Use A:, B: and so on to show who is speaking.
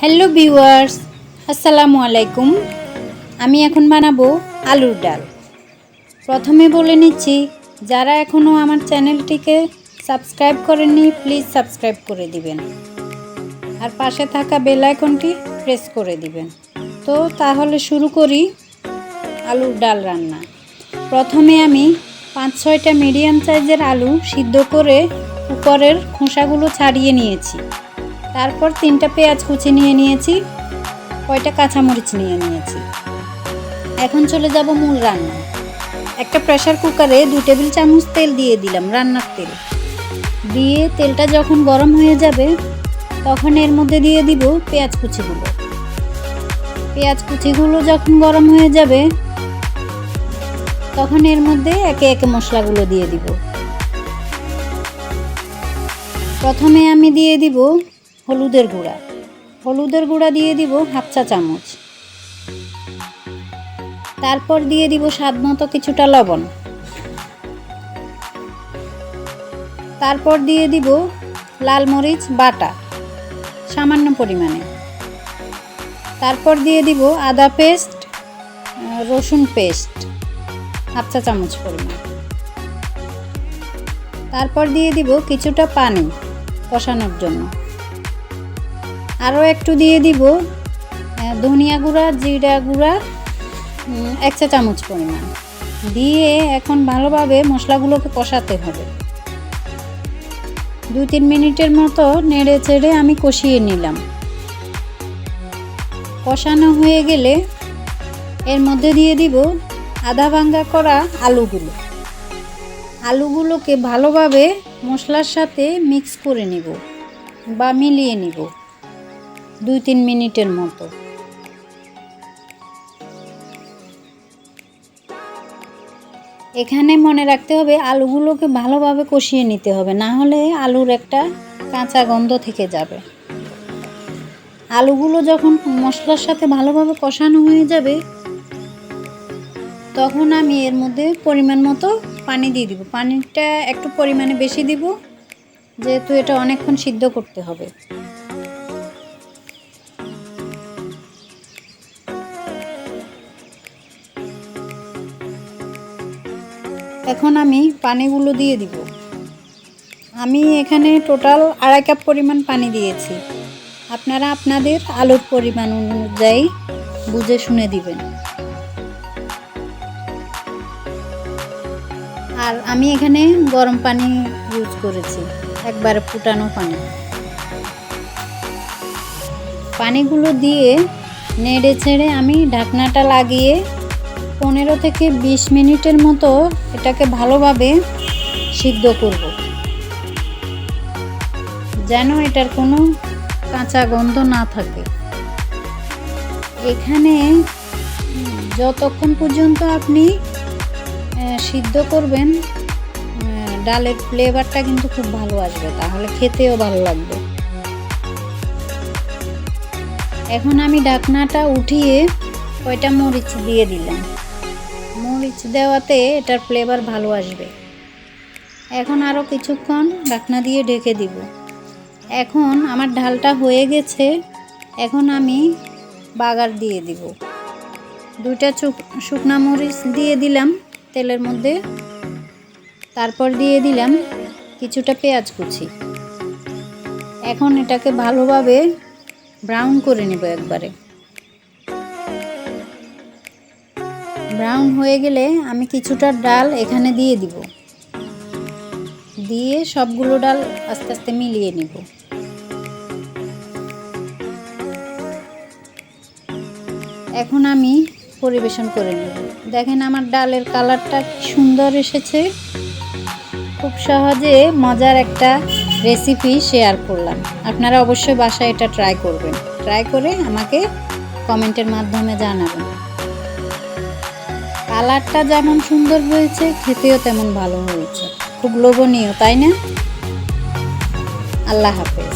A: Hello viewers আসসালামু আলাইকুম আমি এখন বানাবো আলুর ডাল। প্রথমে বলে নিচ্ছি, যারা এখনও আমার চ্যানেলটিকে সাবস্ক্রাইব করেননি, প্লিজ সাবস্ক্রাইব করে দিবেন। আর পাশে থাকা বেল আইকনটি প্রেস করে দিবেন। তো তাহলে শুরু করি আলুর ডাল রান্না। প্রথমে আমি পাঁচ ছয়টা মিডিয়াম সাইজের আলু সিদ্ধ করে উপরের খোসাগুলো ছাড়িয়ে নিয়েছি। তারপর তিনটা পেঁয়াজ কুচি নিয়ে নিয়েছি, কয়টা কাঁচামরিচ নিয়ে নিয়েছি। এখন চলে যাব মূল রান্না। একটা প্রেশার কুকারে দু টেবিল চামচ তেল দিয়ে দিলাম রান্নার তেল। দিয়ে তেলটা যখন গরম হয়ে যাবে, তখন এর মধ্যে দিয়ে দিব পেঁয়াজ কুচিগুলো। পেঁয়াজ কুচিগুলো যখন গরম হয়ে যাবে, তখন এর মধ্যে একে একে মশলাগুলো দিয়ে দিব। প্রথমে আমি দিয়ে দিব হলুদের গুঁড়া। হলুদের গুঁড়া দিয়ে দিব হাফ চা চামচ। তারপর দিয়ে দিব স্বাদ মতো কিছুটা লবণ। তারপর দিয়ে দিব লাল মরিচ বাটা, সামান্য পরিমাণে। তারপর দিয়ে দিব আদা পেস্ট রসুন পেস্ট, হাফ চা চামচ পরিমাণ। তারপর দিয়ে দিব কিছুটা পানি কষানোর জন্য। আরও একটু দিয়ে দিব ধনিয়া গুঁড়া, জিরা গুঁড়া এক চা চামচ পরিমাণ। দিয়ে এখন ভালোভাবে মশলাগুলোকে কষাতে হবে। দু তিন মিনিটের মতো নেড়ে চেড়ে আমি কষিয়ে নিলাম। কষানো হয়ে গেলে এর মধ্যে দিয়ে দিব আধা ভাঙ্গা করা আলুগুলো। আলুগুলোকে ভালোভাবে মশলার সাথে মিক্স করে নিব বা মিলিয়ে নিব। দুই তিন মিনিটের মতো। এখানে মনে রাখতে হবে, আলুগুলোকে ভালোভাবে কষিয়ে নিতে হবে, না হলে আলুর একটা কাঁচা গন্ধ থেকে যাবে। আলুগুলো যখন মশলার সাথে ভালোভাবে কষানো হয়ে যাবে, তখন আমি এর মধ্যে পরিমাণ মতো পানি দিয়ে দিব। পানিটা একটু পরিমাণে বেশি দিব, যেহেতু এটা অনেকক্ষণ সিদ্ধ করতে হবে। এখন আমি পানিগুলো দিয়ে দিব। আমি এখানে টোটাল আড়াই কাপ পরিমাণ পানি দিয়েছি। আপনারা আপনাদের আলুর পরিমাণ অনুযায়ী বুঝে শুনে দিবেন। আর আমি এখানে গরম পানি ইউজ করেছি, একবারে ফুটানো পানি। পানিগুলো দিয়ে নেড়ে ছেড়ে আমি ঢাকনাটা লাগিয়ে পনেরো থেকে বিশ মিনিটের মতো এটাকে ভালোভাবে সিদ্ধ করব। যেন এটার কোনো কাঁচা গন্ধ না থাকে। এখানে যতক্ষণ পর্যন্ত আপনি সিদ্ধ করবেন ডালের ফ্লেভারটা কিন্তু খুব ভালো আসবে, তাহলে খেতেও ভালো লাগবে। এখন আমি ঢাকনাটা উঠিয়ে কয়টা মরিচ দিয়ে দিলাম। মরিচ দেওয়াতে এটার ফ্লেভার ভালো আসবে। এখন আরও কিছুক্ষণ ঢাকনা দিয়ে ঢেকে দিব। এখন আমার ঢালটা হয়ে গেছে, এখন আমি বাগার দিয়ে দিব। দুইটা শুকনা মরিচ দিয়ে দিলাম তেলের মধ্যে, তারপর দিয়ে দিলাম কিছুটা পেঁয়াজ কুচি। এখন এটাকে ভালোভাবে ব্রাউন করে নেব একবারে। ব্রাউন হয়ে গেলে আমি কিছুটা ডাল এখানে দিয়ে দিব। দিয়ে সবগুলো ডাল আস্তে আস্তে মিলিয়ে নিব। এখন আমি পরিবেশন করে নেব। দেখেন আমার ডালের কালারটা সুন্দর এসেছে। খুব সহজে মজার একটা রেসিপি শেয়ার করলাম। আপনারা অবশ্যই বাসায় এটা ট্রাই করবেন। ট্রাই করে আমাকে কমেন্টের মাধ্যমে জানাবেন। কালারটা যেমন সুন্দর হয়েছে খেতেও তেমন ভালো হয়েছে। খুব লোভনীয় তাই না? আল্লাহ হাফেজ।